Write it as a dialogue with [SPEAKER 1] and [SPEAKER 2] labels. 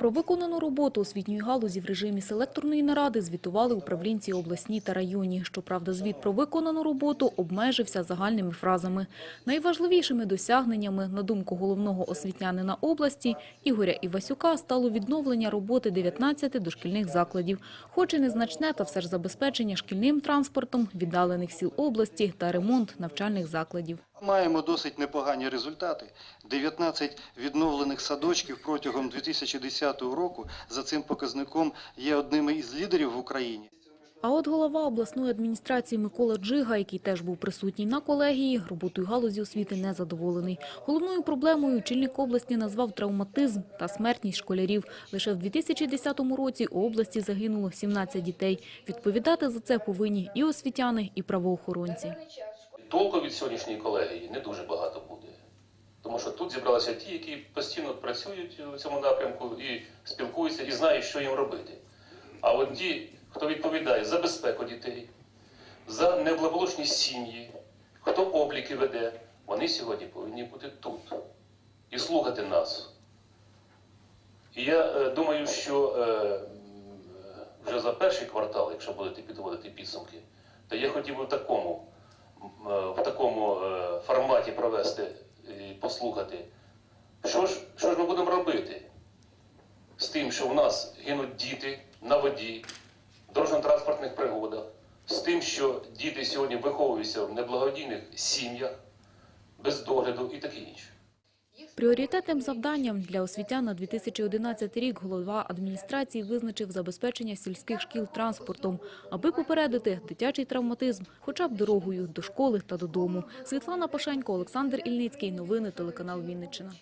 [SPEAKER 1] Про виконану роботу освітньої галузі в режимі селекторної наради звітували управлінці обласні та районні. Щоправда, звіт про виконану роботу обмежився загальними фразами. Найважливішими досягненнями, на думку головного освітянина області Ігоря Івасюка, стало відновлення роботи 19 дошкільних закладів. Хоч і незначне, та все ж забезпечення шкільним транспортом віддалених сіл області та ремонт навчальних закладів.
[SPEAKER 2] Маємо досить непогані результати. 19 відновлених садочків протягом 2010 року за цим показником є одними із лідерів в Україні.
[SPEAKER 1] А от голова обласної адміністрації Микола Джига, який теж був присутній на колегії, роботою галузі освіти не задоволений. Головною проблемою очільник області назвав травматизм та смертність школярів. Лише в 2010 році у області загинуло 17 дітей. Відповідати за це повинні і освітяни, і правоохоронці.
[SPEAKER 3] Толку від сьогоднішньої колегії не дуже багато буде. Тому що тут зібралися ті, які постійно працюють у цьому напрямку і спілкуються, і знають, що їм робити. А от ті, хто відповідає за безпеку дітей, за неблагополучні сім'ї, хто обліки веде, вони сьогодні повинні бути тут і слухати нас. І я е, думаю, що е, вже за перший квартал, якщо будете підводити підсумки, то я хотів би в такому, е, в такому е, форматі провести і послухати, що ж, що ж ми будемо робити з тим, що в нас гинуть діти на воді, в дорожньо-транспортних пригодах, з тим, що діти сьогодні виховуються в неблагодійних сім'ях, без догляду і таке інше.
[SPEAKER 1] Пріоритетним завданням для освітян на 2011 рік голова адміністрації визначив забезпечення сільських шкіл транспортом, аби попередити дитячий травматизм хоча б дорогою до школи та додому. Світлана Пашенько, Олександр Ільницький. Новини телеканал Вінниччина.